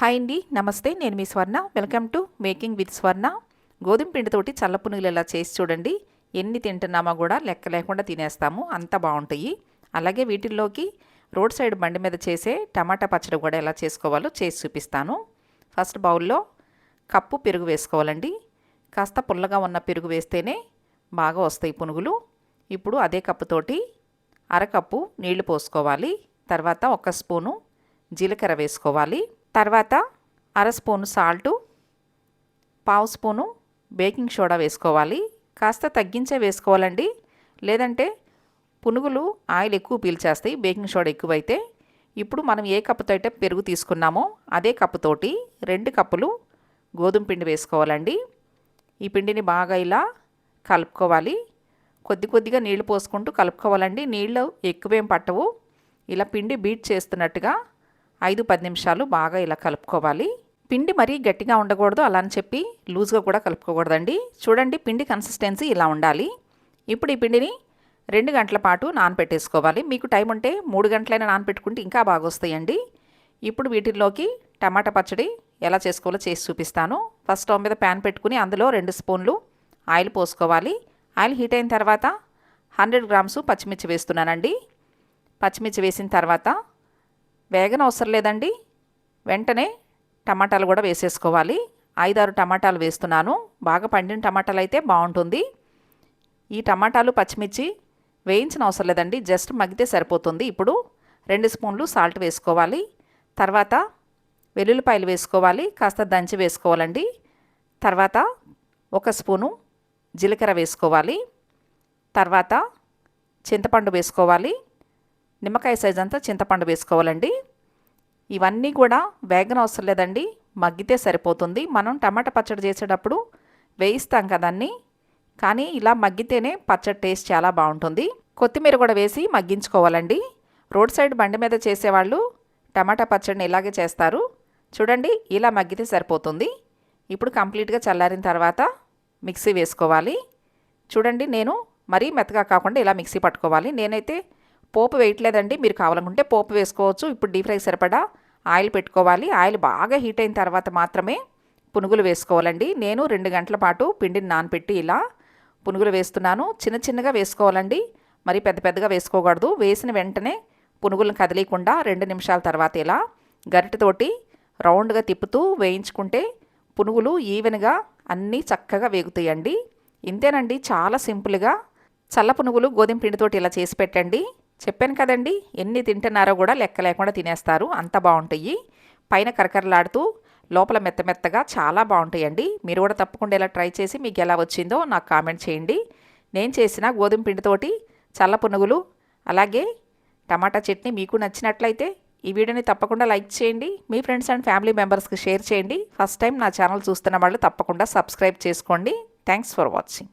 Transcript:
Hi అండి నమస్తే. నేను మీ Swarna. Welcome to making with Swarna. గోధుమ పిండితోటి చల్ల పునుగులు ఇలా చేసి చూడండి. ఎన్ని తింటున్నామో కూడా లెక్క లేకుండా తినేస్తాము. అంత బాగుంటాయి. అలాగే వీటిల్లోకి రోడ్ సైడ్ బండి మీద చేసే టమాటా పచ్చడి కూడా ఎలా చేసుకోవాలో చేసి చూపిస్తాను. ఫస్ట్ బౌల్లో కప్పు పెరుగు వేసుకోవాలండి. కాస్త పుల్లగా ఉన్న పెరుగు వేస్తేనే బాగా వస్తాయి పునుగులు. ఇప్పుడు అదే కప్పుతోటి అరకప్పు నీళ్ళు పోసుకోవాలి. తర్వాత ఒక స్పూను జీలకర్ర వేసుకోవాలి. తర్వాత అర స్పూను సాల్టు పావు స్పూను బేకింగ్ సోడా వేసుకోవాలి. కాస్త తగ్గించే వేసుకోవాలండి. లేదంటే పునుగులు ఆయిల్ ఎక్కువ పీల్చేస్తాయి బేకింగ్ సోడా ఎక్కువైతే. ఇప్పుడు మనం ఏ కప్పుతో అయితే పెరుగు తీసుకున్నామో అదే కప్పుతోటి రెండు కప్పులు గోధుమ పిండి వేసుకోవాలండి. ఈ పిండిని బాగా ఇలా కలుపుకోవాలి. కొద్ది కొద్దిగా నీళ్ళు పోసుకుంటూ కలుపుకోవాలండి. నీళ్ళు ఎక్కువేం పట్టవు. ఇలా పిండి బీట్ చేస్తున్నట్టుగా ఐదు పది నిమిషాలు బాగా ఇలా కలుపుకోవాలి. పిండి మరీ గట్టిగా ఉండకూడదు అలా అని చెప్పి లూజ్గా కూడా కలుపుకోకూడదండి. చూడండి పిండి కన్సిస్టెన్సీ ఇలా ఉండాలి. ఇప్పుడు ఈ పిండిని రెండు గంటల పాటు నానపెట్టేసుకోవాలి. మీకు టైం ఉంటే మూడు గంటలైనా నానపెట్టుకుంటే ఇంకా బాగా వస్తాయండి. ఇప్పుడు వీటిల్లోకి టమాటా పచ్చడి ఎలా చేసుకోవాలో చేసి చూపిస్తాను. ఫస్ట్ స్టవ్ మీద ప్యాన్ పెట్టుకుని అందులో రెండు స్పూన్లు ఆయిల్ పోసుకోవాలి. ఆయిల్ హీట్ అయిన తర్వాత హండ్రెడ్ గ్రామ్స్ పచ్చిమిర్చి వేస్తున్నానండి. పచ్చిమిర్చి వేసిన తర్వాత వేగన అవసరం లేదండి. వెంటనే టమాటాలు కూడా వేసేసుకోవాలి. ఐదారు టమాటాలు వేస్తున్నాను. బాగా పండిన టమాటాలు అయితే బాగుంటుంది. ఈ టమాటాలు పచ్చిమిర్చి వేయించిన అవసరం లేదండి. జస్ట్ మగ్గితే సరిపోతుంది. ఇప్పుడు రెండు స్పూన్లు సాల్ట్ వేసుకోవాలి. తర్వాత వెల్లుల్లిపాయలు వేసుకోవాలి. కాస్త దంచి వేసుకోవాలండి. తర్వాత ఒక స్పూను జీలకర్ర వేసుకోవాలి. తర్వాత చింతపండు వేసుకోవాలి. నిమ్మకాయ సైజ్ అంతా చింతపండు వేసుకోవాలండి. ఇవన్నీ కూడా వేగన అవసరం లేదండి. మగ్గితే సరిపోతుంది. మనం టమాటా పచ్చడి చేసేటప్పుడు వేయిస్తాం కదండి కానీ ఇలా మగ్గితేనే పచ్చడి టేస్ట్ చాలా బాగుంటుంది. కొత్తిమీర కూడా వేసి మగ్గించుకోవాలండి. రోడ్ సైడ్ బండి మీద చేసేవాళ్ళు టమాటా పచ్చడిని ఇలాగే చేస్తారు. చూడండి ఇలా మగ్గితే సరిపోతుంది. ఇప్పుడు కంప్లీట్గా చల్లారిన తర్వాత మిక్సీ వేసుకోవాలి. చూడండి నేను మరీ మెత్తగా కాకుండా ఇలా మిక్సీ పట్టుకోవాలి. నేనైతే పోపు వేయట్లేదండి. మీరు కావాలనుకుంటే పోపు వేసుకోవచ్చు. ఇప్పుడు డీప్ ఫ్రై సరిపడా ఆయిల్ పెట్టుకోవాలి. ఆయిల్ బాగా హీట్ అయిన తర్వాత మాత్రమే పునుగులు వేసుకోవాలండి. నేను రెండు గంటల పాటు పిండిని నానపెట్టి ఇలా పునుగులు వేస్తున్నాను. చిన్న చిన్నగా వేసుకోవాలండి. మరి పెద్ద పెద్దగా వేసుకోకూడదు. వేసిన వెంటనే పునుగులను కదిలీకుండా రెండు నిమిషాల తర్వాత ఇలా గరిటెతోటి రౌండ్గా తిప్పుతూ వేయించుకుంటే పునుగులు ఈవెన్గా అన్నీ చక్కగా వేగుతాయండి. ఇంతేనండి. చాలా సింపుల్గా చల్ల పునుగులు గోధుమ పిండితోటి ఇలా చేసి పెట్టండి. చెప్పాను కదండి ఎన్ని తింటున్నారో కూడా లెక్క లేకుండా తినేస్తారు అంత బాగుంటాయి. పైన కరకరలాడుతూ లోపల మెత్త మెత్తగా చాలా బాగుంటాయండి. మీరు కూడా తప్పకుండా ఇలా ట్రై చేసి మీకు ఎలా వచ్చిందో నాకు కామెంట్ చేయండి. నేను చేసిన గోధుమ పిండితోటి చల్ల పునుగులు అలాగే టమాటా చట్నీ మీకు నచ్చినట్లయితే ఈ వీడియోని తప్పకుండా లైక్ చేయండి. మీ ఫ్రెండ్స్ అండ్ ఫ్యామిలీ మెంబర్స్కి షేర్ చేయండి. ఫస్ట్ టైం నా ఛానల్ చూస్తున్న వాళ్ళు తప్పకుండా సబ్స్క్రైబ్ చేసుకోండి. Thanks for watching.